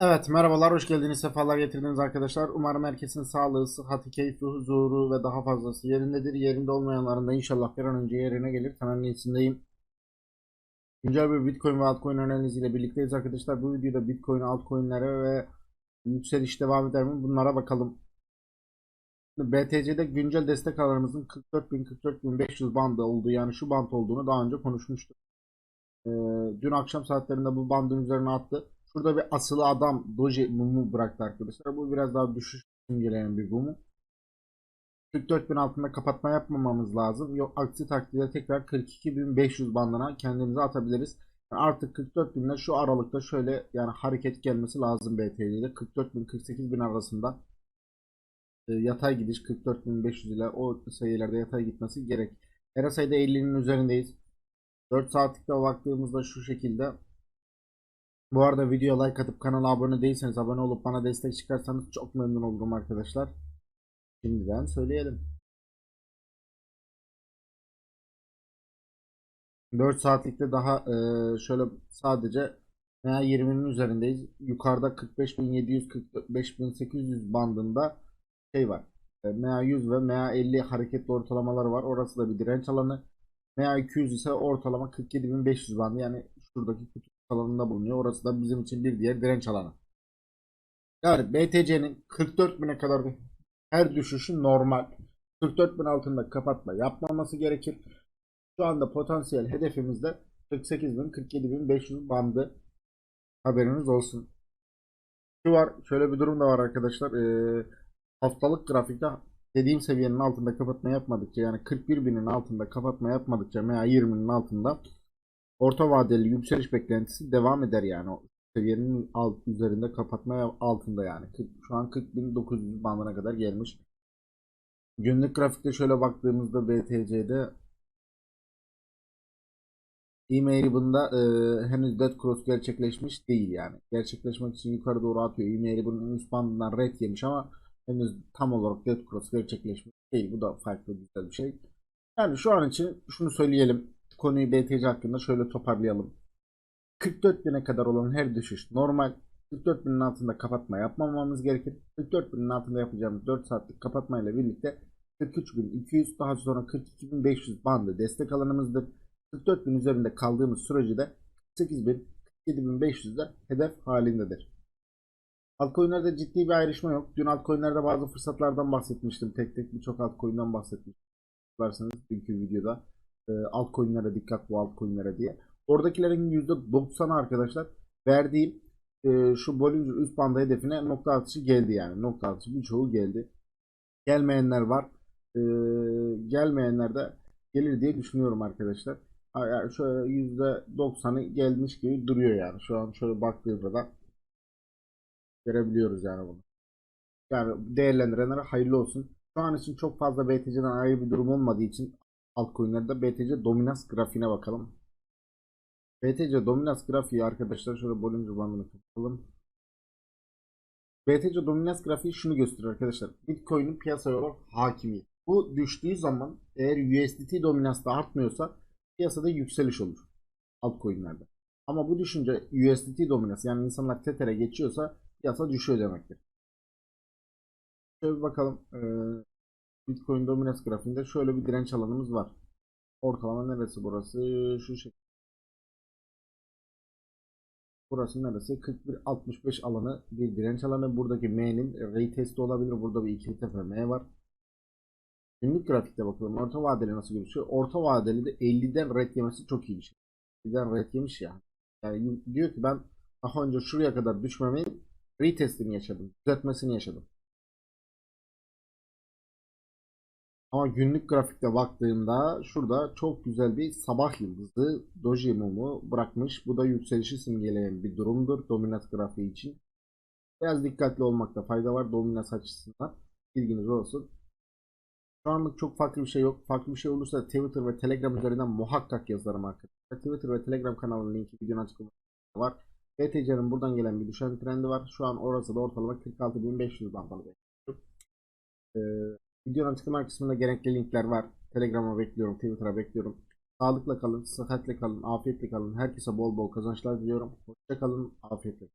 Evet merhabalar hoş geldiniz sefalar getirdiniz arkadaşlar. Umarım herkesin sağlığı, sıhhati, keyfi, huzuru ve daha fazlası yerindedir. Yerinde olmayanların da inşallah bir an önce yerine gelir. Temennisindeyim. Güncel bir Bitcoin ve altcoin analiziyle birlikteyiz arkadaşlar. Bu videoda Bitcoin, altcoinlere ve yükseliş devam eder mi bunlara bakalım. BTC'de güncel destek alanımızın 44.000-44.500 bandı olduğu yani şu band olduğunu daha önce konuşmuştuk. Ee, dün akşam saatlerinde bu bandın üzerine attı. Şurada bir asılı adam doji mumu bıraktı arkadaşlar. Bu biraz daha düşüş simgeleyen bir mumu. 44.000 altında kapatma yapmamamız lazım. Yok aksi takdirde tekrar 42.500 bandına kendimizi atabiliriz. Yani artık 44.000 ile şu aralıkta şöyle yani hareket gelmesi lazım BTC'de. 44.000 48.000 arasında e, yatay gidiş 44.500 ile o sayılarda yatay gitmesi gerek. RSI'de 50'nin üzerindeyiz. 4 saatlikte baktığımızda şu şekilde bu arada videoya like atıp kanala abone değilseniz abone olup bana destek çıkarsanız çok memnun olurum arkadaşlar. Şimdiden söyleyelim. 4 saatlikte daha e, şöyle sadece veya 20'nin üzerindeyiz. Yukarıda 45.700 45.800 bandında şey var. E, MA 100 ve MA 50 hareketli ortalamaları var. Orası da bir direnç alanı. MA 200 ise ortalama 47.500 bandı. Yani şuradaki kutu alanında bulunuyor. Orası da bizim için bir diğer direnç alanı. Yani BTC'nin 44.000'e kadar her düşüşü normal. 44.000 altında kapatma yapmaması gerekir. Şu anda potansiyel hedefimiz de 48.000 47.500 bandı. Haberiniz olsun. Şu var. Şöyle bir durum da var arkadaşlar. Ee, haftalık grafikte dediğim seviyenin altında kapatma yapmadıkça yani 41.000'in altında kapatma yapmadıkça veya 20'nin altında orta vadeli yükseliş beklentisi devam eder yani o seviyenin alt üzerinde kapatma altında yani şu an 40.900 bandına kadar gelmiş. Günlük grafikte şöyle baktığımızda BTC'de e-mail bunda e, henüz dead cross gerçekleşmiş değil yani. Gerçekleşmek için yukarı doğru atıyor. E-mail bunun üst bandından red yemiş ama henüz tam olarak dead cross gerçekleşmiş değil. Bu da farklı güzel bir şey. Yani şu an için şunu söyleyelim konuyu BTC hakkında şöyle toparlayalım. 44 bine kadar olan her düşüş normal. 44 binin altında kapatma yapmamamız gerekir. 44 binin altında yapacağımız 4 saatlik kapatmayla birlikte 43.200 daha sonra 42.500 bandı destek alanımızdır. 44 bin üzerinde kaldığımız sürece de 8.000 47.500'de hedef halindedir. Altcoin'lerde ciddi bir ayrışma yok. Dün altcoin'lerde bazı fırsatlardan bahsetmiştim. Tek tek birçok altcoin'den bahsetmiştim. Varsanız dünkü videoda e, altcoin'lere dikkat bu altcoin'lere diye. Oradakilerin %90'ı arkadaşlar verdiğim e, şu Bollinger üst banda hedefine nokta atışı geldi yani. Nokta atışı birçoğu geldi. Gelmeyenler var. E, gelmeyenler de gelir diye düşünüyorum arkadaşlar. Yani şöyle %90'ı gelmiş gibi duruyor yani. Şu an şöyle baktığımda da görebiliyoruz yani bunu. Yani değerlendirenlere hayırlı olsun. Şu an için çok fazla BTC'den ayrı bir durum olmadığı için altcoin'lerde BTC dominans grafiğine bakalım. BTC dominans grafiği arkadaşlar şöyle Bollinger bandını kapatalım. BTC dominans grafiği şunu gösteriyor arkadaşlar. Bitcoin'in piyasaya olan hakimiyeti. Bu düştüğü zaman eğer USDT dominans da artmıyorsa piyasada yükseliş olur. Altcoin'lerde. Ama bu düşünce USDT dominans yani insanlar Tether'e geçiyorsa piyasa düşüyor demektir. Şöyle bir bakalım. Ee, Bitcoin dominans grafiğinde şöyle bir direnç alanımız var. Ortalama neresi burası? Şu şekilde. Burası neresi? 41.65 alanı bir direnç alanı. Buradaki M'nin retesti olabilir. Burada bir ikili tepe M var. Günlük grafikte bakalım. Orta vadeli nasıl gözüküyor? Orta vadeli de 50'den red yemesi çok iyi bir şey. 50'den red yemiş ya. Yani diyor ki ben daha önce şuraya kadar düşmemeyin retestini yaşadım. Düzeltmesini yaşadım. Ama günlük grafikte baktığımda şurada çok güzel bir sabah yıldızı doji mumu bırakmış. Bu da yükselişi simgeleyen bir durumdur dominans grafiği için. Biraz dikkatli olmakta fayda var dominans açısından. Bilginiz olsun. Şu anlık çok farklı bir şey yok. Farklı bir şey olursa Twitter ve Telegram üzerinden muhakkak yazarım arkadaşlar. Twitter ve Telegram kanalının linki videonun açıklamasında var. BTC'nin buradan gelen bir düşen trendi var. Şu an orası da ortalama 46.500 bandalı. Ee, Videonun açıklama kısmında gerekli linkler var. Telegram'a bekliyorum, Twitter'a bekliyorum. Sağlıkla kalın, sıhhatle kalın, afiyetle kalın. Herkese bol bol kazançlar diliyorum. Hoşça kalın, afiyetle.